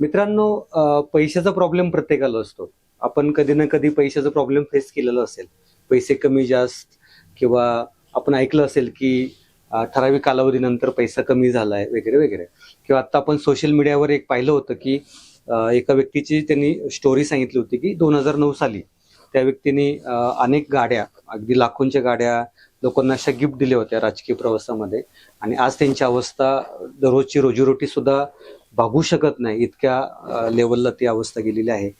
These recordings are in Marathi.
मित्रांनो पैशाचा प्रॉब्लेम प्रत्येकाला असतो. आपण कधी ना कधी पैशाचा प्रॉब्लेम फेस केलेला असेल. पैसे कमी जास्त किंवा आपण ऐकलं असेल की ठराविक कालावधीनंतर पैसा कमी झालाय वगैरे वगैरे. किंवा आता आपण सोशल मीडियावर एक पाहिलं होतं की एका व्यक्तीची त्यांनी स्टोरी सांगितली होती की दोन हजार नऊ साली त्या व्यक्तीने अनेक गाड्या अगदी लाखोंच्या गाड्या लोकांना अशा गिफ्ट दिल्या होत्या राजकीय प्रवासामध्ये. आणि आज त्यांची अवस्था दररोजची रोजीरोटी सुद्धा भागू शकत नाही इतक्या लेवलला ती अवस्था गेलेली आहे.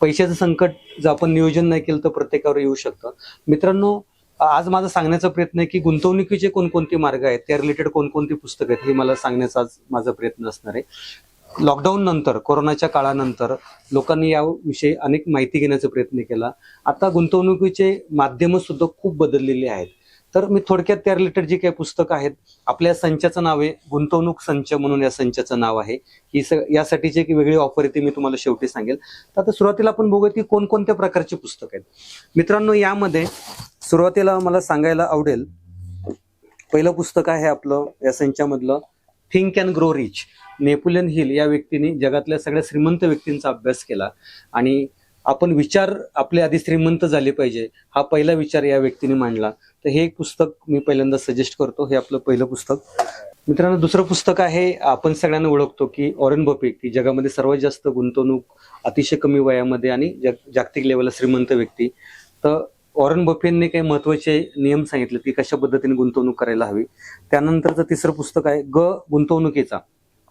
पैशाचं संकट जर आपण नियोजन नाही केलं तर प्रत्येकावर येऊ शकतं. मित्रांनो आज माझा सांगण्याचा प्रयत्न आहे की गुंतवणुकीचे कोणकोणते मार्ग आहेत त्या रिलेटेड कोणकोणती पुस्तकं आहेत हे मला सांगण्याचा आज माझा प्रयत्न असणार आहे. लॉकडाऊन नंतर कोरोनाच्या काळानंतर लोकांनी याविषयी अनेक माहिती घेण्याचा प्रयत्न केला. आता गुंतवणुकीचे माध्यम सुद्धा खूप बदललेले आहेत. तर मी थोडक्यात त्या रिलेटेड जी काही पुस्तकं आहेत आपल्या संचाचं नाव आहे गुंतवणूक संच म्हणून या संचाचं नाव आहे. ही स यासाठीची एक वेगळी ऑफर आहे ती मी तुम्हाला शेवटी सांगेल. तर आता सुरुवातीला आपण बघूया की कोणकोणत्या प्रकारची पुस्तकं आहेत. मित्रांनो यामध्ये सुरुवातीला मला सांगायला आवडेल पहिलं पुस्तक आहे आपलं या संचामधलं think and grow rich Napoleon Hill या व्यक्तीने जगातल्या सगळ्या श्रीमंत व्यक्तींचा अभ्यास केला आणि आपण विचार आपले आधी श्रीमंत झाले पाहिजे. हा पहिला विचार या व्यक्तीने मांडला. तर हे एक पुस्तक मी पहिल्यांदा सजेस्ट करतो. हे आपलं पहिलं पुस्तक. मित्रांनो दुसरं पुस्तक आहे आपण सगळ्यांना ओळखतो की ऑरन बफे की जगामध्ये सर्वात जास्त गुंतवणूक अतिशय कमी वयामध्ये आणि जग जागतिक लेवलला श्रीमंत व्यक्ती. तर ऑरन बफेंनी काही महत्त्वाचे नियम सांगितले की कशा पद्धतीने गुंतवणूक करायला हवी. त्यानंतरचं तिसरं पुस्तक आहे ग गुंतवणुकीचा.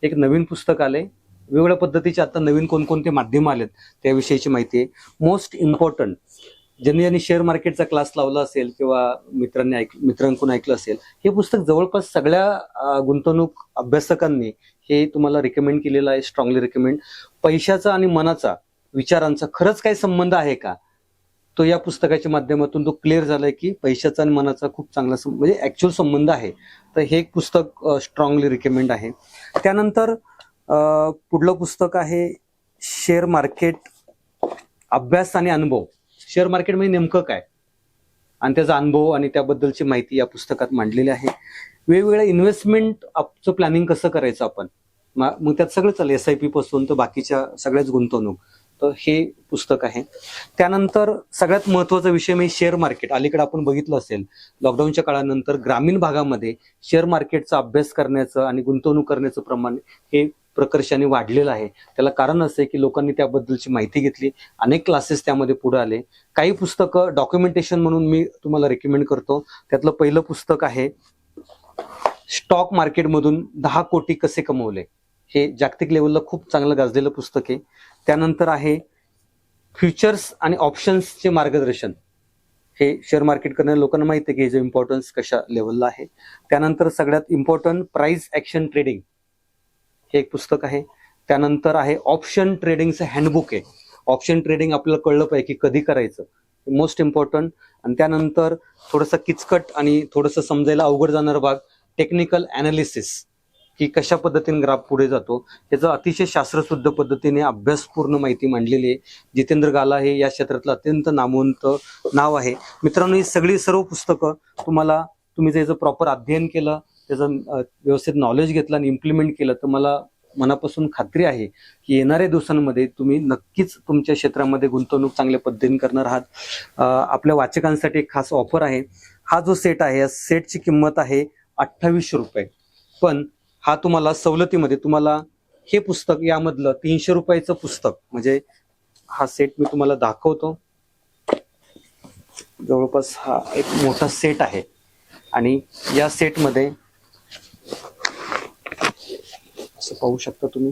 एक नवीन पुस्तक आलंय. वेगवेगळ्या पद्धतीचे आता नवीन कोणकोणते माध्यम आलेत त्याविषयीची माहिती आहे. मोस्ट इम्पॉर्टंट ज्यांनी ज्यांनी शेअर मार्केटचा क्लास लावला असेल किंवा मित्रांनी ऐक मित्रांकडून ऐकलं असेल हे पुस्तक जवळपास सगळ्या गुंतवणूक अभ्यासकांनी हे तुम्हाला रिकमेंड केलेलं आहे स्ट्रॉंगली रिकमेंड पैशाचा आणि मनाचा विचारांचा खरंच काही संबंध आहे का? तो या पुस्तकाच्या माध्यमातून तो क्लिअर झालाय की पैशाचा आणि मनाचा खूप चांगला म्हणजे ऍक्च्युअल संबंध आहे. तर हे एक पुस्तक स्ट्रॉंगली रिकमेंड आहे. त्यानंतर पुढलं पुस्तक आहे? शेअर मार्केट अभ्यास आणि अनुभव. शेअर मार्केट म्हणजे नेमकं काय? आणि त्याचा अनुभव आणि त्याबद्दलची माहिती या पुस्तकात मांडलेली आहे. वेगवेगळ्या इन्व्हेस्टमेंटचं प्लॅनिंग कसं करायचं आपण? मग त्यात सगळं चालेल एस आय पी पासून तर बाकीच्या सगळ्याच गुंतवणूक. तर हे पुस्तक आहे. त्यानंतर सगळ्यात महत्त्वाचा विषय म्हणजे शेअर मार्केट. अलीकडे आपण बघितलं असेल लॉकडाऊनच्या काळानंतर ग्रामीण भागामध्ये शेअर मार्केटचा अभ्यास करण्याचं आणि गुंतवणूक करण्याचं प्रमाण हे प्रकर्षाने वाढलेलं आहे. त्याला कारण असं आहे की लोकांनी त्याबद्दलची माहिती घेतली. अनेक क्लासेस त्यामध्ये पुढे आले. काही पुस्तकं डॉक्युमेंटेशन म्हणून मी तुम्हाला रेकमेंड करतो. त्यातलं पहिलं पुस्तक आहे स्टॉक मार्केटमधून दहा कोटी कसे कमवले? हे जागतिक लेवलला खूप चांगलं गाजलेलं पुस्तक आहे. त्यानंतर आहे फ्युचर्स आणि ऑप्शन्सचे मार्गदर्शन. हे शेअर मार्केट करणाऱ्या लोकांना माहिती आहे की याचं इम्पॉर्टन्स कशा लेवलला आहे. त्यानंतर सगळ्यात इम्पॉर्टंट प्राईस ऍक्शन ट्रेडिंग हे एक पुस्तक आहे. त्यानंतर आहे ऑप्शन ट्रेडिंगचं हँडबुक आहे. ऑप्शन ट्रेडिंग आपल्याला कळलं पाहिजे की कधी करायचं. मोस्ट इम्पॉर्टंट आणि त्यानंतर थोडंसं किचकट आणि थोडंसं समजायला अवघड जाणारा भाग टेक्निकल अनालिसिस की कशा पद्धतीने ग्राफ पुढे जातो. याचा अतिशय शास्त्रशुद्ध पद्धतीने अभ्यासपूर्ण माहिती मांडलेली आहे. जितेंद्र गाला हे या क्षेत्रातलं अत्यंत नामवंत नाव आहे. मित्रांनो ही सगळी सर्व पुस्तकं तुम्हाला तुम्ही जर याचं प्रॉपर अध्ययन केलं त्याचं व्यवस्थित नॉलेज घेतलं आणि इम्प्लिमेंट केलं तर मला मनापासून खात्री आहे की येणाऱ्या दिवसांमध्ये तुम्ही नक्कीच तुमच्या क्षेत्रामध्ये गुंतवणूक चांगल्या पद्धतीने करणार आहात. आपल्या वाचकांसाठी एक खास ऑफर आहे. हा जो सेट आहे या सेटची किंमत आहे अठ्ठावीसशे रुपये. पण हा तुम्हाला सवलतीमध्ये तुम्हाला हे पुस्तक यामधलं तीनशे रुपयाचं पुस्तक म्हणजे हा सेट मी तुम्हाला दाखवतो. जवळपास हा एक मोठा सेट आहे. आणि या सेटमध्ये असं पाहू शकता तुम्ही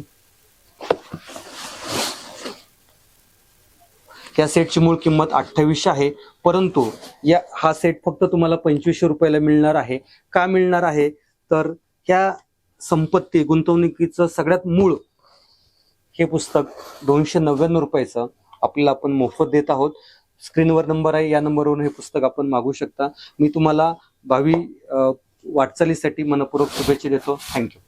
या सेटची मूळ किंमत अठ्ठावीसशे आहे. परंतु या हा सेट फक्त तुम्हाला पंचवीसशे रुपयाला मिळणार आहे. का मिळणार आहे? तर ह्या संपत्ती गुंतवणुकीचं सगळ्यात मूळ हे पुस्तक दोनशे नव्याण्णव रुपयाचं आपल्याला आपण मोफत देत आहोत. स्क्रीनवर नंबर आहे या नंबरवरून हे पुस्तक आपण मागू शकता. मी तुम्हाला भावी वाटचालीसाठी मनपूर्वक शुभेच्छा देतो. थँक्यू